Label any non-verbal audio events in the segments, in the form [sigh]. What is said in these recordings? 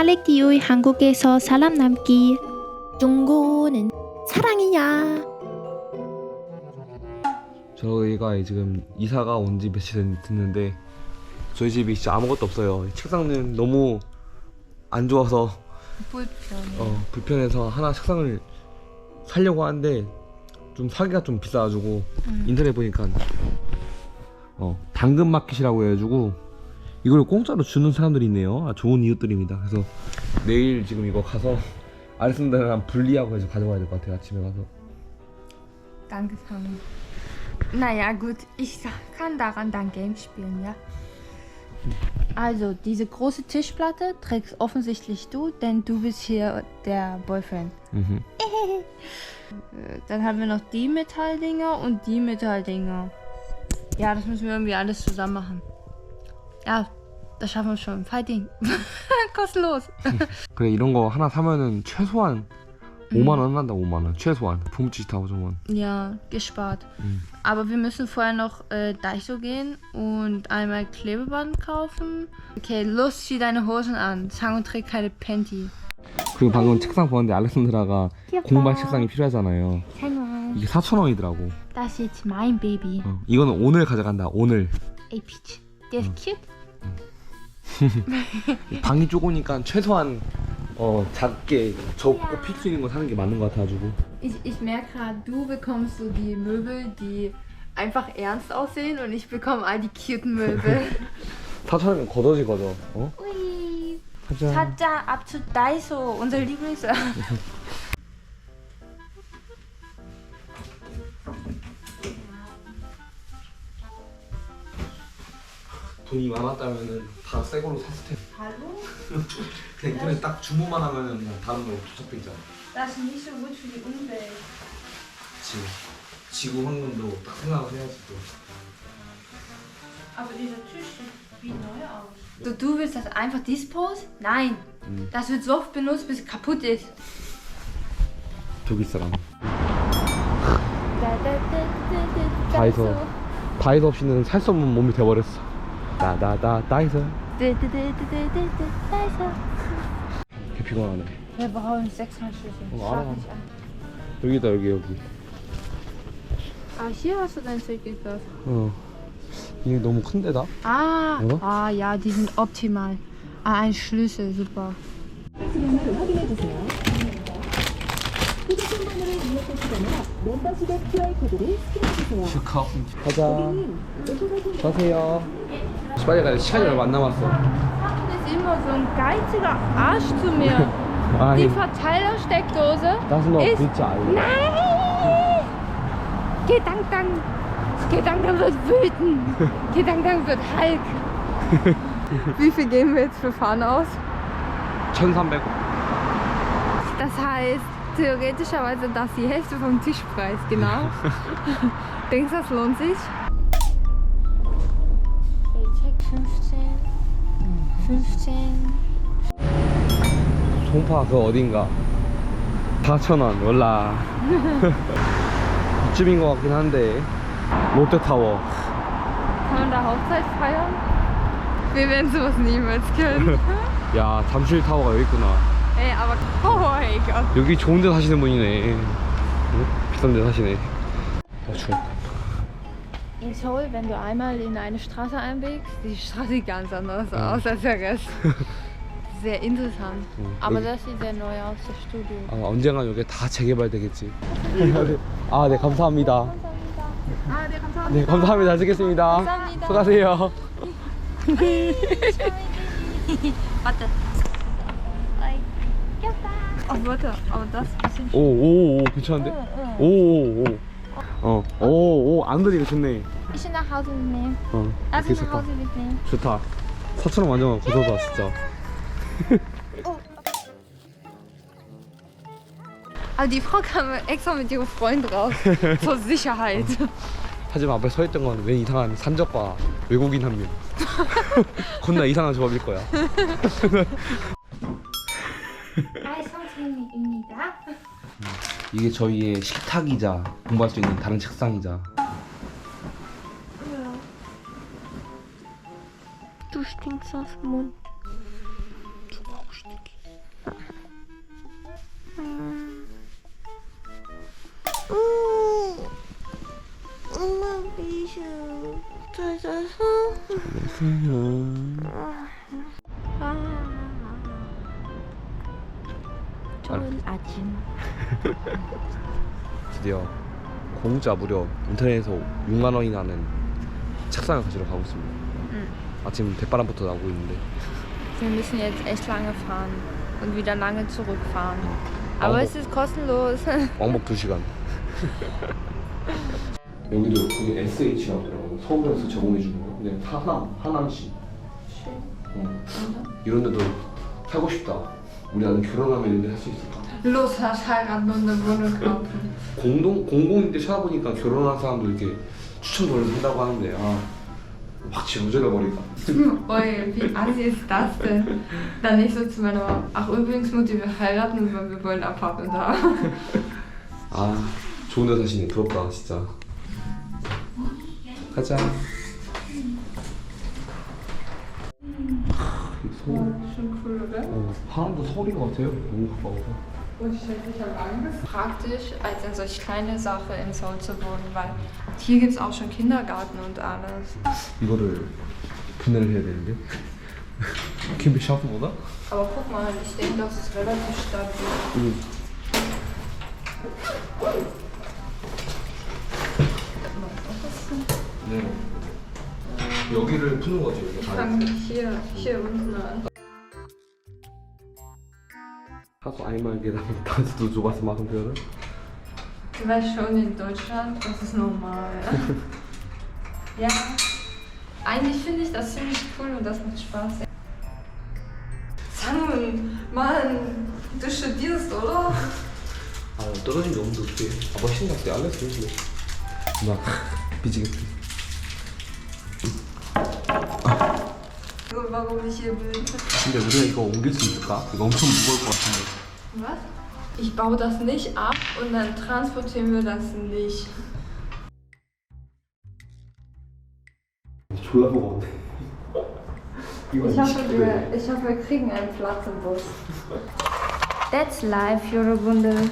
알렉티우의 한국에서 사람 남기 중고는 사랑이야. 저희가 지금 이사가 온 지 며칠 됐는데 저희 집이 진짜 아무것도 없어요. 책상은 너무 안 좋아서 어, 불편해서 하나 책상을 살려고 하는데 좀 사기가 좀 비싸가지고 인터넷 보니까 어, 당근 마켓이라고 해가지고 이걸 공짜로 주는 사람들이 있네요. 아, 좋은 이웃들입니다. 그래서 내일 지금 이거 가서 아레슨더랑 분리하고 해서 가져가야 될 것 같아요. 아침에 가서. Danke, Tommy. Naja, gut, ich kann daran dann Games spielen, ja? Also, diese große Tischplatte trägst offensichtlich du, denn du bist hier der Boyfriend. Mhm. Äh, Dann haben wir noch die Metalldinger und die Metalldinger. Ja, das müssen wir irgendwie alles zusammen machen. Ja, das schaffen wir schon. Fighting. Kostenlos. 그래 이런 거 하나 사면은 최소한 5만 원 한다 5만 원 최소한 봄치타고 정원 Ja, gespart. Mhm. Aber wir müssen vorher noch äh, Daiso gehen und einmal Klebeband kaufen. Okay, los, zieh deine Hosen an. Sango trägt keine Panty. 그리고 방금 책상 보는데 알렉산드라가 공부할 책상이 필요하잖아요 Sango. 이게 4천 원이더라고 Das ist jetzt mein Baby. 어, 이거는 오늘 가져간다 오늘 Ey, Peach. Ist cute. 방이 좁으니까 최소한 어 작게 접고 필수 있는 거 사는 게 맞는 것 같아가지고 Ich, ich merke gerade, du bekommst so die Möbel, die einfach ernst aussehen und ich bekomme all die cuten Möbel. 4천 원이면 걷어지거든 어? Ui. Tata, ab zu Daiso, unser Lieblings... 돈이 많았다면은 다 새 걸로 샀을 텐데 Hallo? 그냥 이번에 딱 주문만 하면은 그냥 다른 거 도착돼 있잖아 Das ist nicht so gut für die Umwelt. 지금 지구 환경도 딱 생각을 해야지 또 Aber dieser Tisch sieht neu aus. Du, du willst das einfach dispose? Nein. Mhm. Das wird so oft benutzt, bis es kaputt ist. 독일 사람 다이소 다이소 없이는 살 수 없는 몸이 돼버렸어 나나나 다이소 Daiso. 개 피곤하네. Oh, Schlag Ahnung. mich an. 여기다 여기 여기 Ah, hier hast du dein Zirkelglas. 어 이게 너무 큰 데다 Ah, Ja. ah, ja, die sind optimal. Ah, ein Schlüssel, super. 슈카 가자 가세요 빨리 가야 돼 시간이 얼마 안 남았어 ist immer so ein geiziger Arsch zu mir. 아 Die Verteilersteckdose das noch ist. 진짜 알고 Nein! Gedanken! Gedanken wird wütend! Gedanken wird Hulk! [laughs] Wie viel geben wir jetzt für Fahren aus? 1300 Das heißt, theoretischerweise das die Hälfte vom Tischpreis, genau. [laughs] Denkst du, das lohnt sich? Check 15. 15. 송파 그 어딘가 4,000원 몰라 이쯤인 것 같긴 한데 롯데타워 Kann man da Hochzeit feiern? Wir werden sowas niemals können. 야 잠실타워가 여기 있구나 Aber oh mein Gott. 여기 좋은 데 사시는 분이네 응? 비싼 데 사시네 어 추워 In Seoul, wenn du einmal in eine Straße einbiegst, sieht die Straße ganz anders aus als der Rest. Sehr interessant. 응, Aber 여기- das sieht sehr neu aus, das Studio. 아, 언젠가 여기 다 재개발되겠지 아 네 감사합니다 Ah, der kommt 네 감사합니다 잘 쓰겠습니다 감사합니다. 수고하세요. Oh, das ist ein bisschen 오오 오 괜찮은데? 오오 오 어, 오 오 안드리가 좋네 Ich nach Hause mitnehmen. 어 Lass 되게 mich nach 좋다 Hause mitnehmen. 좋다 4천원 완전 고소다 진짜 Aber die Frau kam extra mit ihrem Freund raus. Zur Sicherheit. 하지만 앞에 서 있던 건 웬 이상한 산적과 외국인 한 명. 겁나 이상한 조합일 거야. 음, 선생님입니다. 이게 저희의 식탁이자 공부할 수 있는 다른 책상이자 Du stinkst aus dem Mund. Du Bauch stinkt. 엄마 미션 잘 자서? 안녕하세요. 좋은 아침. [laughs] 드디어 공짜 무료 인터넷에서 6만 원이 나는 책상을 가지러 가고 있습니다. 아침 대바람부터 나오고 있는데 Wir müssen jetzt echt lange fahren und wieder lange zurückfahren. Aber Aber- es ist kostenlos. [laughs] 왕복 2시간. [laughs] 여기도 거기 SH라고 서울에서 제공해 주는 거. 근데 하남 하남시. 어. 이런 데도 살고 싶다. 우리 나는 결혼하면 이런 데살수 있을까? Und eine Wohnung kaufen. 공동 공공인데 찾아보니까 결혼한 사람도 이렇게 추천 돌려서 한다고 하는데 아확 버릴까. Wie assi ist das denn? Dann nicht so zu meiner Mama. Ach, übrigens, Mutti, wir heiraten, weil wir wollen Apartment haben. 아 좋은 데 사시네 부럽다 진짜. 가자. 서울. 하남도 서울인 것 같아요. 너무 가까워서. Und ich denke, ich habe Angst. Praktisch, als in solch kleine Sache in Seoul zu wohnen, weil hier gibt es auch schon Kindergarten und alles. 이거를 분해를 해야 되는데. 캠핑 샤프보다? Aber guck mal, ich denke, das ist relativ stabil. 응. 네. 여기를 푸는 거지. 여기 Ich 발. fange hier, hier unten an. Hast du einmal gedacht, [laughs] dass du sowas machen würdest? Du weißt schon, in Deutschland, das ist normal. [laughs] ja. Eigentlich finde ich das ziemlich cool und das macht Spaß. Sangun, Mann, du studierst, oder? 아 떨어진 게 없는데 어떡해 아 멋있는 것 같아 알렸어 근데 막 미치겠 다 So, Warum ich hier bin. 근데 우리가 이거 옮길 수 있을까? 이거 엄청 무거울 것 같은데 Was? Ich baue das nicht ab und dann transportieren wir das nicht. 졸라 무거운데 이거 Ich hoffe, wir, ich hoffe, wir kriegen einen Platz im Bus. That's life, 여러분들.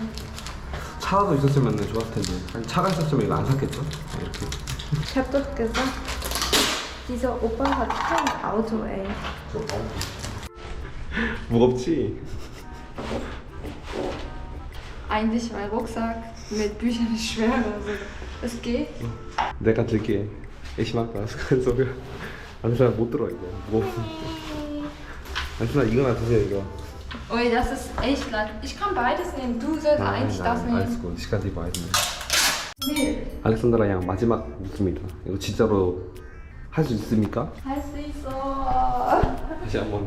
차라도 있었으면 좋았을 텐데 아니 차가 있었으면 이거 안 샀겠죠? 이렇게 Ich hab doch gesagt, hat kein Auto, ey. 무겁지? Eigentlich mein Rucksack mit Büchern ist schwerer. Also, es geht. 내가 들게 ich mag das 그래서 안수아 못 들어 이거 무거워 안수아 이거나 드세요 이거 Ui, das ist echt leicht. Ich kann beides nehmen. Du sollst eigentlich das nehmen. alles gut ich kann die beiden Nee. 알렉산드라 양 마지막 묻습니다 이거 진짜로 할 수 있습니까? Heiß nicht so. 다시 한번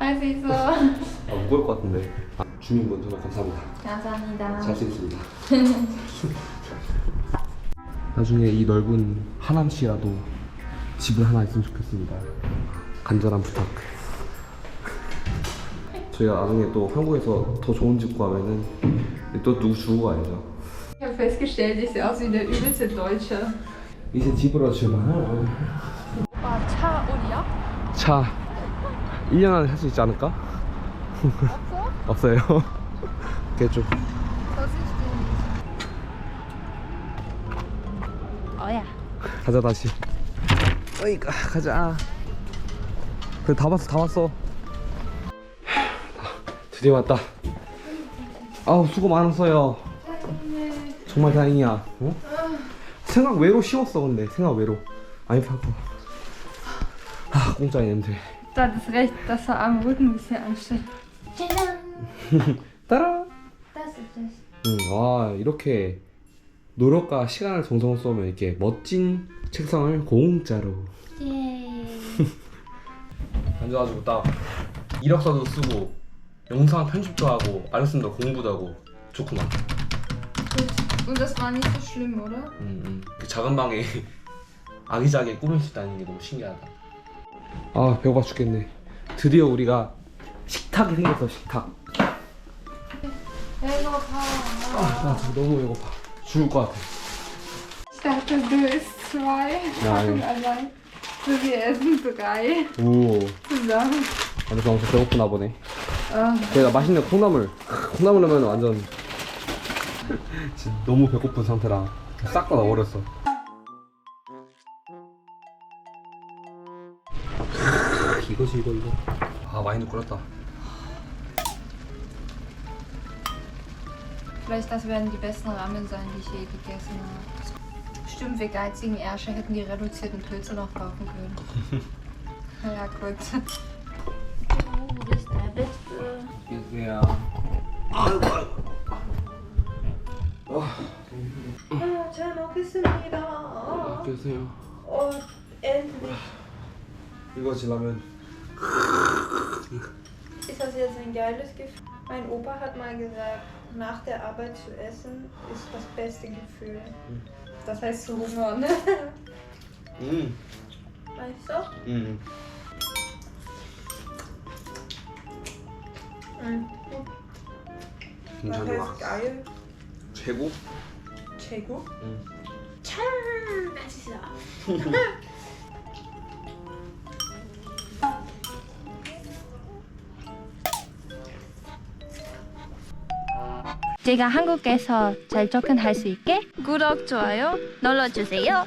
Heiß nicht so. 아, 무거울 것 같은데 아, 주민분 정말 감사합니다 감사합니다. 잘 쓰겠습니다 [laughs] 나중에 이 넓은 하남시라도 집을 하나 있으면 좋겠습니다 간절한 부탁 저희가 나중에 또 한국에서 더 좋은 집 구하면은 또 누구 주고 가야죠 Ich habe festgestellt, ich sehe aus wie der übelste Deutsche. 이제 집으로 출발 차 어디야? 차. 1년 안에 살 수 있지 않을까? 없어? 없어요. [laughs] 개쪽 어야. 가자 다시. 어이가 가자. 그래 다 왔어 다 왔어. 드디어 왔다. 아우 수고 많았어요. 정말 다행이야. 어? 생각 외로 쉬웠어 근데. 생각 외로. 아니 파고. 아 냄새 Das ist recht, das war am Rücken ein bisschen anstrengend. 따라 Das ist das. 응, 와 이렇게 노력과 시간을 정성을 쏘면 이렇게 멋진 책상을 공짜로 예. 앉아가지고 딱 이력서도 쓰고 영상 편집도 하고 알렉산더 공부도 하고 좋구만 Und das war nicht so schlimm, oder? 음, 음. 그 작은 방에 [laughs] 아기자기하게 꾸밀 수 있다는 게 너무 신기하다 아 배고파 죽겠네 드디어 우리가 식탁이 생겼어 식탁 Hello, 아, 나 지금 너무 배고파 죽을 것 같아 dachte, du isst zwei. Nein. Und allein. So, wir essen drei 오 zusammen. 완전 엄청 배고프나 보네 Ah, 내가 맛있는 콩나물 콩나물 하면 완전 [laughs] 진짜 너무 배고픈 상태라 싹 다 넣어버렸어 이거지 이거 이거. 아 많이 끓었다. Vielleicht das werden die besten Ramen sein, die ich je gegessen habe. Stimmt, wir geizigen Ärsche hätten die reduzierten Pilze noch kaufen können. ja, gut. Wo ist der Beste? 야. 잘 먹겠습니다. 계세요. 어, endlich. 이거 지 라면. Ist das jetzt ein geiles Gefühl? Mein Opa hat mal gesagt, nach der Arbeit zu essen ist das beste Gefühl. Das heißt zu hungern. ne? 음. Weißt du? 음. Mhm. Das heißt geil. 최고? 최고? 응. 참 맛있어. 제가 한국에서 잘 접근할 수 있게 구독, 좋아요 눌러주세요.